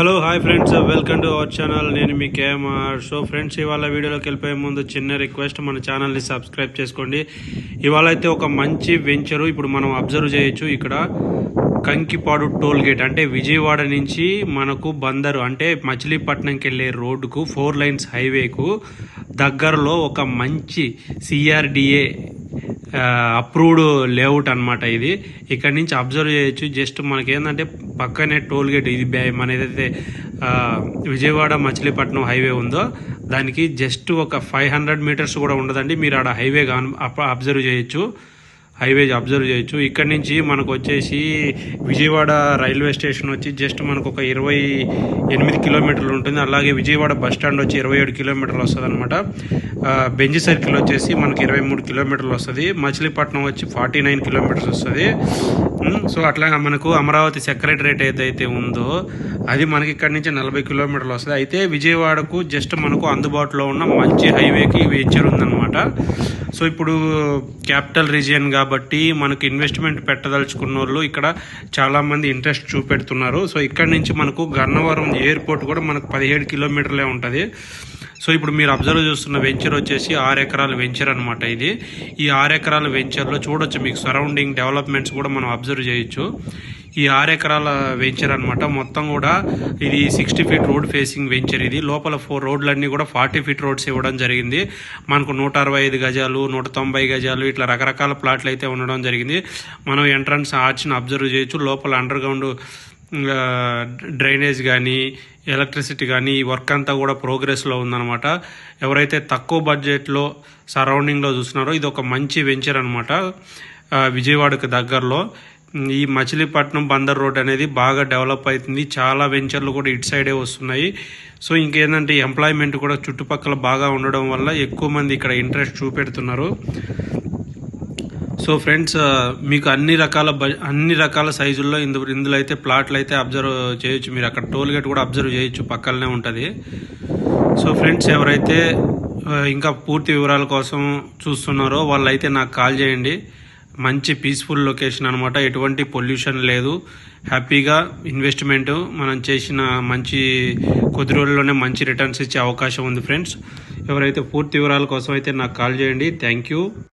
Hello hi friends welcome to our channel నేను మీ KMR so friends ఇవాళ వీడియోలోకి వెళ్ళిపోయే ముందు చిన్న రిక్వెస్ట్ మన ఛానల్ని సబ్స్క్రైబ్ చేసుకోండి. ఇవాళ అయితే ఒక మంచి వెంచరు ఇప్పుడు మనం అబ్జర్వ్ చేయొచ్చు. ఇక్కడ కంకిపాడు టోల్ గేట్ అంటే విజయవాడ నుంచి మనకు బందరు అంటే మచిలీపట్నంకి వెళ్ళే రోడ్డుకు ఫోర్ లైన్స్ హైవేకు దగ్గరలో ఒక మంచి సిఆర్డిఏ అప్రూవ్డ్ లేఅవుట్ అనమాట ఇది. ఇక్కడ నుంచి అబ్జర్వ్ చేయొచ్చు. జస్ట్ మనకి ఏంటంటే పక్కనే టోల్ గేట్ ఇది మన ఏదైతే విజయవాడ మచిలీపట్నం హైవే ఉందో దానికి జస్ట్ ఒక ఫైవ్ హండ్రెడ్ మీటర్స్ కూడా ఉండదండి. మీరు ఆడ హైవే అబ్జర్వ్ చేయొచ్చు. హైవే అబ్జర్వ్ చేయొచ్చు. ఇక్కడ నుంచి మనకు వచ్చేసి విజయవాడ రైల్వే స్టేషన్ వచ్చి జస్ట్ మనకు ఒక ఇరవై ఎనిమిది కిలోమీటర్లు ఉంటుంది. అలాగే విజయవాడ బస్ స్టాండ్ వచ్చి ఇరవై ఏడు కిలోమీటర్లు వస్తుంది అనమాట బెంజ్ సర్కిల్ వచ్చేసి మనకి ఇరవై మూడు కిలోమీటర్లు వస్తుంది. మచిలీపట్నం వచ్చి ఫార్టీ నైన్ కిలోమీటర్స్ వస్తుంది. సో అట్లా మనకు అమరావతి సెక్రటరేట్ ఏదైతే ఉందో అది మనకి ఇక్కడ నుంచి నలభై కిలోమీటర్లు వస్తుంది. అయితే విజయవాడకు జస్ట్ మనకు అందుబాటులో ఉన్న మంచి హైవేకి వేచర్ ఉందన్నమాట. సో ఇప్పుడు క్యాపిటల్ రీజియన్ కాబట్టి కాబట్టి మనకు ఇన్వెస్ట్మెంట్ పెట్టదలుచుకున్న వాళ్ళు ఇక్కడ చాలామంది ఇంట్రెస్ట్ చూపెడుతున్నారు. సో ఇక్కడ నుంచి మనకు గన్నవరం ఎయిర్పోర్ట్ కూడా మనకు పదిహేడు కిలోమీటర్లే ఉంటుంది. సో ఇప్పుడు మీరు అబ్జర్వ్ చేస్తున్న వెంచర్ వచ్చేసి ఆరు ఎకరాల వెంచర్ అనమాట ఇది. ఈ ఆరు ఎకరాల వెంచర్లో చూడొచ్చు మీకు సరౌండింగ్ డెవలప్మెంట్స్ కూడా మనం అబ్జర్వ్ చేయొచ్చు. ఈ ఆరు ఎకరాల వెంచర్ అనమాట మొత్తం కూడా ఇది sixty feet road facing venture ఇది. లోపల ఫోర్ రోడ్లన్నీ కూడా ఫార్టీ ఫీట్ రోడ్స్ ఇవ్వడం జరిగింది. మనకు నూట అరవై ఐదు గజాలు నూట తొంభై గజాలు ఇట్లా రకరకాల ప్లాట్లు అయితే ఉండడం జరిగింది. మనం ఎంట్రన్స్ ఆర్చ్ని అబ్జర్వ్ చేయొచ్చు. లోపల అండర్ గ్రౌండ్ డ్రైనేజ్ కానీ ఎలక్ట్రిసిటీ కానీ ఈ వర్క్ అంతా కూడా ప్రోగ్రెస్లో ఉందన్నమాట. ఎవరైతే తక్కువ బడ్జెట్లో సరౌండింగ్లో చూస్తున్నారో ఇది ఒక మంచి వెంచర్ అనమాట విజయవాడకు దగ్గరలో. ఈ మచిలీపట్నం బందర్ రోడ్ అనేది బాగా డెవలప్ అవుతుంది. చాలా వెంచర్లు కూడా ఇటు సైడే వస్తున్నాయి. సో ఇంకేంటంటే ఎంప్లాయ్మెంట్ కూడా చుట్టుపక్కల బాగా ఉండడం వల్ల ఎక్కువ మంది ఇక్కడ ఇంట్రెస్ట్ చూపెడుతున్నారు. సో ఫ్రెండ్స్ మీకు అన్ని రకాల బ- అన్ని రకాల సైజుల్లో ఇందు ఇందులో అయితే ప్లాట్లు అయితే అబ్జర్వ్ చేయొచ్చు. మీరు అక్కడ టోల్ గేట్ కూడా అబ్జర్వ్ చేయొచ్చు. పక్కనే ఉంటుంది. సో ఫ్రెండ్స్ ఎవరైతే ఇంకా పూర్తి వివరాల కోసం చూస్తున్నారో వాళ్ళైతే నాకు కాల్ చేయండి. మంచి పీస్ఫుల్ లొకేషన్ అనమాట ఎటువంటి పొల్యూషన్ లేదు. హ్యాపీగా ఇన్వెస్ట్మెంట్ మనం చేసిన మంచి కొద్ది రోజుల్లోనే మంచి రిటర్న్స్ ఇచ్చే అవకాశం ఉంది ఫ్రెండ్స్ ఎవరైతే పూర్తి వివరాల కోసం అయితే నాకు కాల్ చేయండి. Thank you